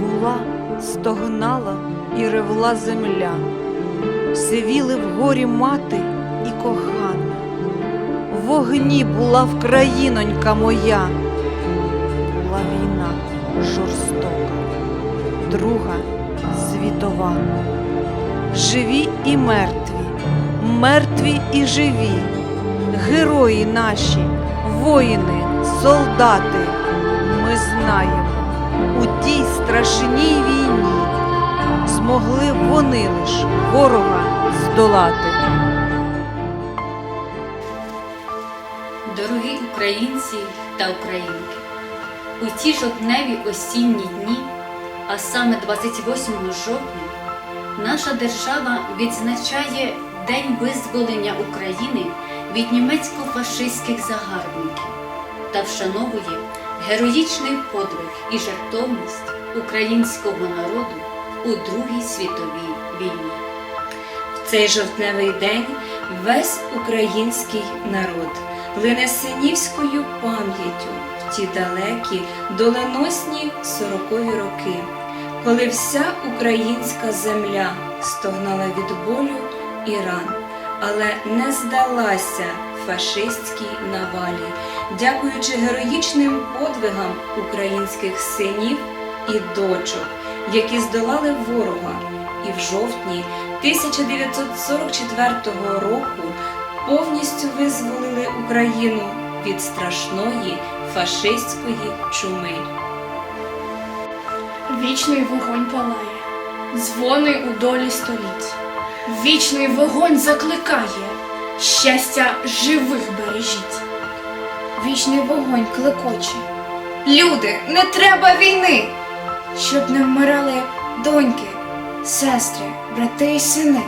Гула, стогнала і ревла земля, сивіли в горі мати і кохана. Вогні була вкраїнонька моя, була війна жорстока, друга світова. Живі і мертві, мертві і живі, герої наші, воїни, солдати, ми знаємо, у тій страшній війні змогли вони лиш ворога здолати. Дорогі українці та українки, у ті жовтневі осінні дні, а саме 28 жовтня, наша держава відзначає День визволення України від німецько-фашистських загарбників та вшановує героїчний подвиг і жертовність українського народу у Другій світовій війні. В цей жовтневий день весь український народ лине синівською пам'яттю в ті далекі доленосні сорокові роки, коли вся українська земля стогнала від болю і ран, але не здалася фашистській навалі, дякуючи героїчним подвигам українських синів і дочок, які здолали ворога, і в жовтні 1944 року повністю визволили Україну від страшної фашистської чуми. Вічний вогонь палає, дзвони у долі століть. Вічний вогонь закликає, щастя живих бережіть. Вічний вогонь клекоче. Люди, не треба війни, щоб не вмирали доньки, сестри, брати і сини.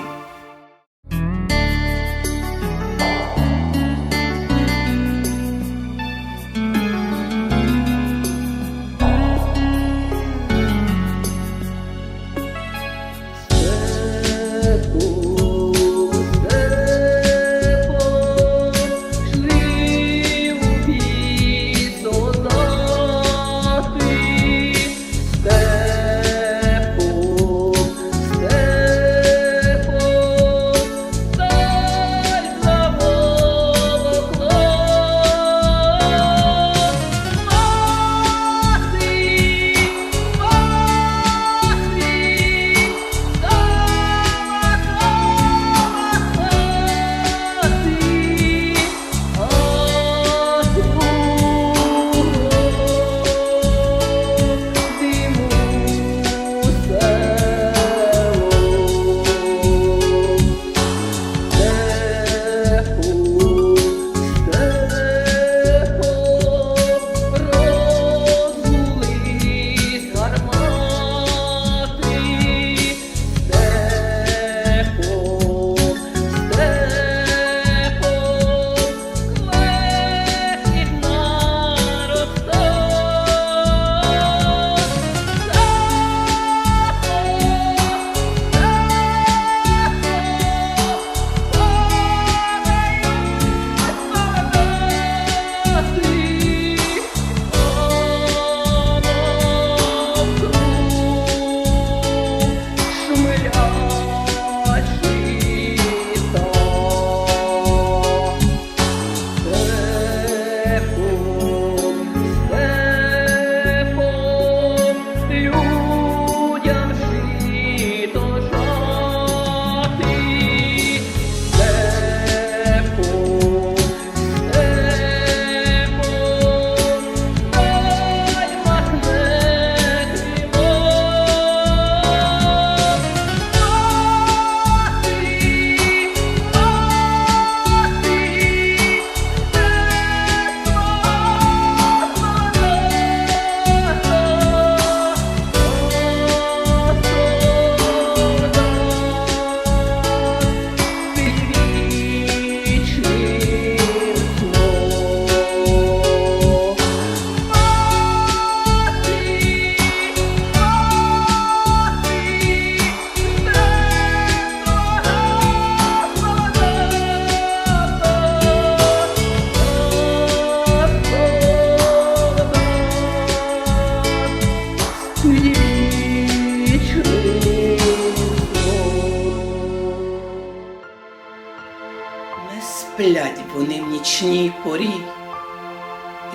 Порі,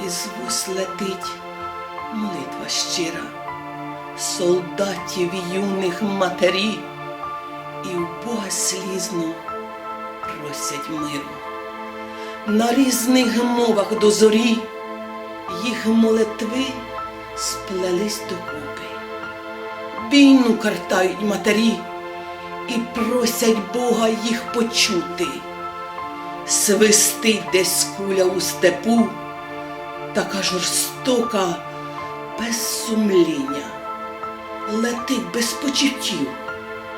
і з вуст летить молитва щира, солдатів юних матері, і в Бога слізно просять миру. На різних мовах до зорі їх молитви сплелись докупи. Війну картають матері і просять Бога їх почути. Свистить десь куля у степу, така жорстока, без сумління, летить без почуттів,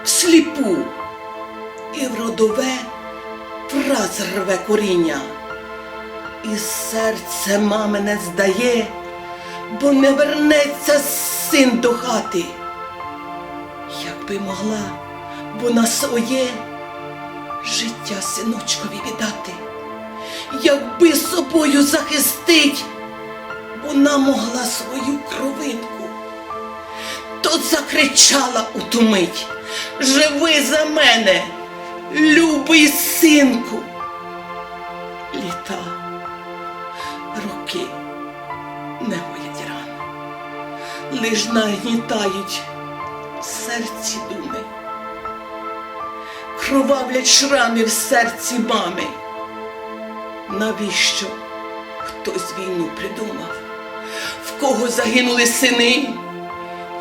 всліпу, і в родове враз рве коріння. І серце мамине здає, бо не вернеться син до хати. Якби могла, вона своє життя синочкові віддати, якби собою захистить, вона могла свою кровинку, то закричала у ту мить Живи за мене, любий синку. Літа, роки не гоять ран, лиш нагнітають серці думи кровавлять шрами в серці мами. Навіщо хтось війну придумав? В кого загинули сини?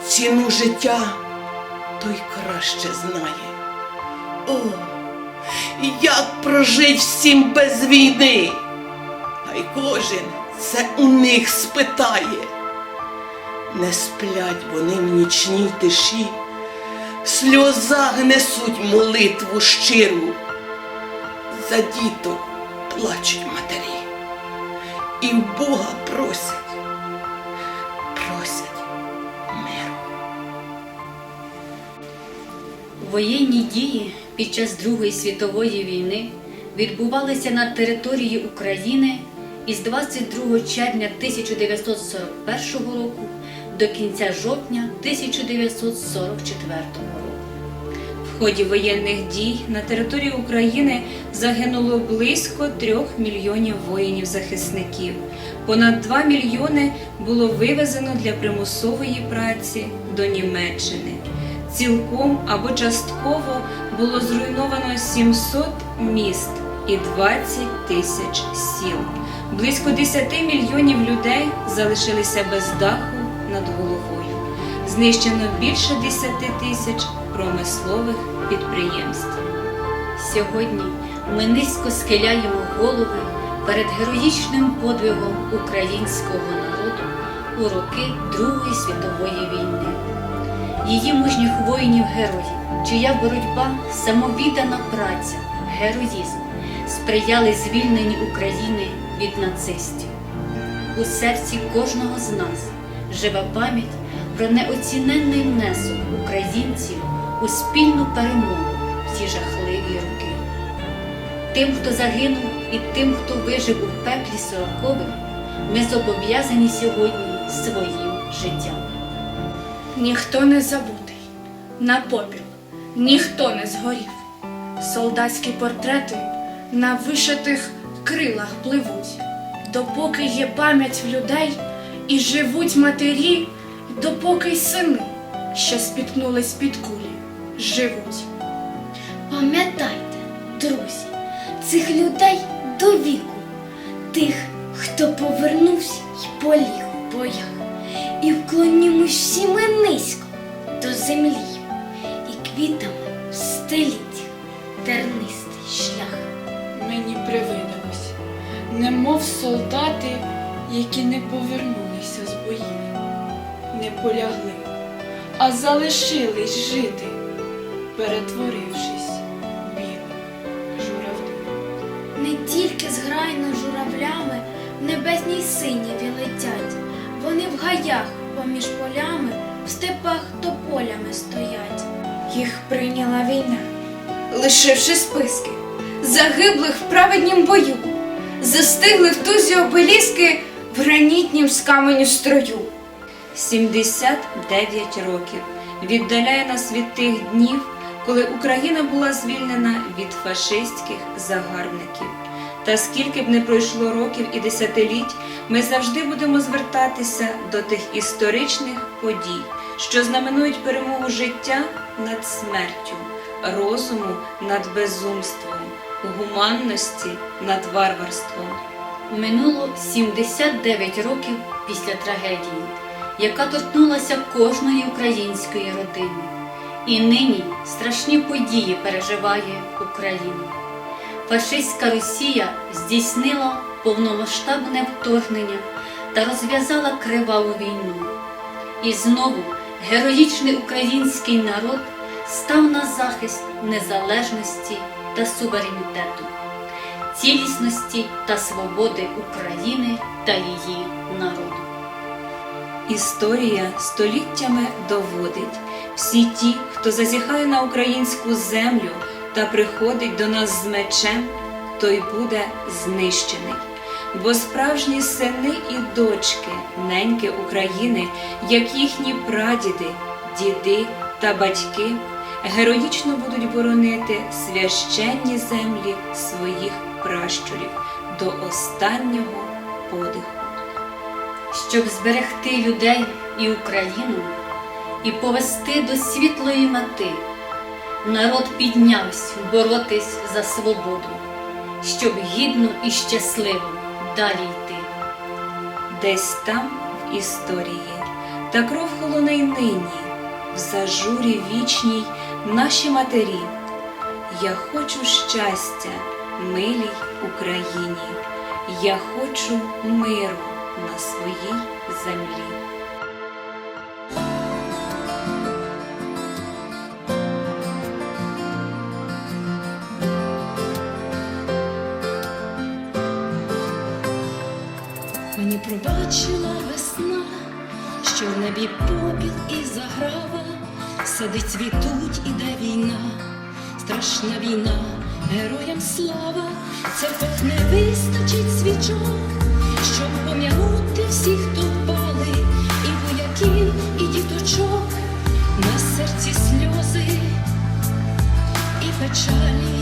Ціну життя той краще знає. О, як прожить всім без війни? Хай кожен це у них спитає. Не сплять вони в нічній тиші в сльозах несуть молитву щиру. За діток плачуть матері і в Бога просять, просять миру. Воєнні дії під час Другої світової війни відбувалися на території України із 22 червня 1941 року до кінця жовтня 1944 року. В ході воєнних дій на території України загинуло близько трьох мільйонів воїнів-захисників. Понад 2 мільйони було вивезено для примусової праці до Німеччини. Цілком або частково було зруйновано 700 міст і 20 тисяч сіл. Близько 10 мільйонів людей залишилися без даху над головою. Знищено більше 10 тисяч промислових підприємств. Сьогодні ми низько схиляємо голови перед героїчним подвигом українського народу у роки Другої світової війни, її мужніх воїнів-героїв, чия боротьба, самовіддана праця, героїзм сприяли звільненню України від нацистів. У серці кожного з нас живе пам'ять про неоціненний внесок українців у спільну перемогу в ці жахливі роки. Тим, хто загинув, і тим, хто вижив у пеклі сорокових, ми зобов'язані сьогодні своїм життям. Ніхто не забутий, на попіл, ніхто не згорів. Солдатські портрети на вишитих крилах пливуть, допоки є пам'ять в людей і живуть матері, допоки й сини, що спіткнулись під кулі, живуть. Пам'ятайте, друзі, цих людей до віку, тих, хто повернувся й поліг в боях, і вклонімось всі ми низько до землі, і квітами стеліть тернистий шлях. Мені привидалось, немов солдати, які не повернулися з боїв, не полягли, а залишились жити, перетворившись в білих журавлів. Не тільки зграйно журавлями в небесній синяві летять, вони в гаях поміж полями, в степах тополями стоять. Їх прийняла війна, лишивши списки загиблих в праведнім бою, застигли в тузі обеліски в гранітнім з каменю строю. 79 років віддаляє нас від тих днів, коли Україна була звільнена від фашистських загарбників. Та скільки б не пройшло років і десятиліть, ми завжди будемо звертатися до тих історичних подій, що знаменують перемогу життя над смертю, розуму над безумством, гуманності над варварством. Минуло 79 років після трагедії, яка торкнулася кожної української родини. І нині страшні події переживає Україна. Фашистська Росія здійснила повномасштабне вторгнення та розв'язала криваву війну. І знову героїчний український народ став на захист незалежності та суверенітету цілісності та свободи України та її народу. Історія століттями доводить всі ті, хто зазіхає на українську землю та приходить до нас з мечем, той буде знищений. Бо справжні сини і дочки неньки України, як їхні прадіди, діди та батьки, героїчно будуть боронити священні землі своїх пращурів до останнього подиху. щоб зберегти людей і Україну і повести до світлої мети. Народ піднявся боротись за свободу, щоб гідно і щасливо далі йти. Десь там в історії, та кров холоне й нині, в зажурі вічній наші матері. Я хочу щастя, милій Україні, я хочу миру на своїй землі. Мені пробачила весна, що в небі попіл і заграва, сади цвітуть, іде війна, страшна війна, героям слава, в не вистачить свічок, щоб пом'янути всіх, хто впали, і вояків, і діточок, на серці сльози і печалі.